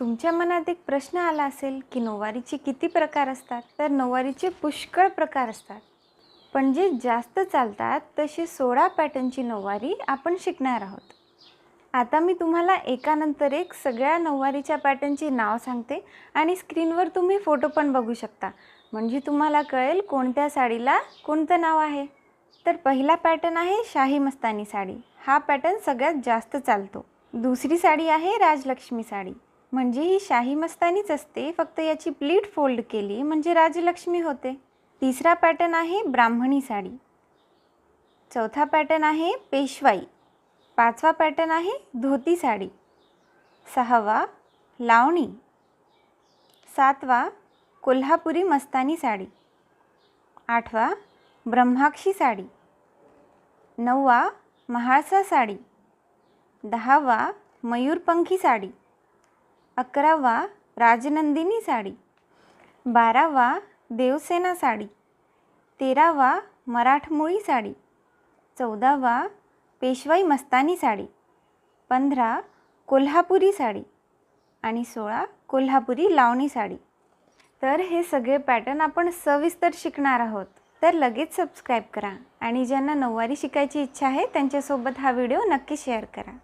तुमच्या मनात एक प्रश्न आला असेल की नऊवारीचे किती प्रकार असतात? तर नऊवारीचे पुष्कळ प्रकार असतात. पण जे जास्त चालतात तशी सोळा पॅटर्नची नऊवारी आपण शिकणार आहोत. आता मी तुम्हाला एकानंतर एक सगळ्या नऊवारीच्या पॅटर्नची नाव सांगते आणि स्क्रीनवर तुम्ही फोटो पण बघू शकता. म्हणजे तुम्हाला कळेल कोणत्या साडीला कोणतं नाव आहे. तर पहिला पॅटर्न आहे शाही मस्तानी साडी. हा पॅटर्न सगळ्यात जास्त चालतो. दुसरी साडी आहे राजलक्ष्मी साडी. म्हणजे ही शाही मस्तानीच असते. फक्त याची प्लीट फोल्ड केली म्हणजे राजलक्ष्मी होते. तिसरा पॅटर्न आहे ब्राह्मणी साडी. चौथा पॅटर्न आहे पेशवाई. पाचवा पॅटर्न आहे धोती साडी. सहावा लावणी. सातवा कोल्हापुरी मस्तानी साडी. आठवा ब्रह्माक्षी साडी. नववा महाळसा साडी. दहावा मयूरपंखी साडी. अकरावा राजनंदिनी साडी. बारावा देवसेना साडी. तेरावा मराठमोळी साडी. चौदावा पेशवाई मस्तानी साडी. पंधरा कोल्हापुरी साडी आणि सोळा कोल्हापुरी लावणी साडी. तर हे सगळे पॅटर्न आपण सविस्तर शिकणार आहोत. तर लगेच सबस्क्राईब करा आणि ज्यांना नऊवारी शिकायची इच्छा आहे त्यांच्यासोबत हा व्हिडिओ नक्की शेअर करा.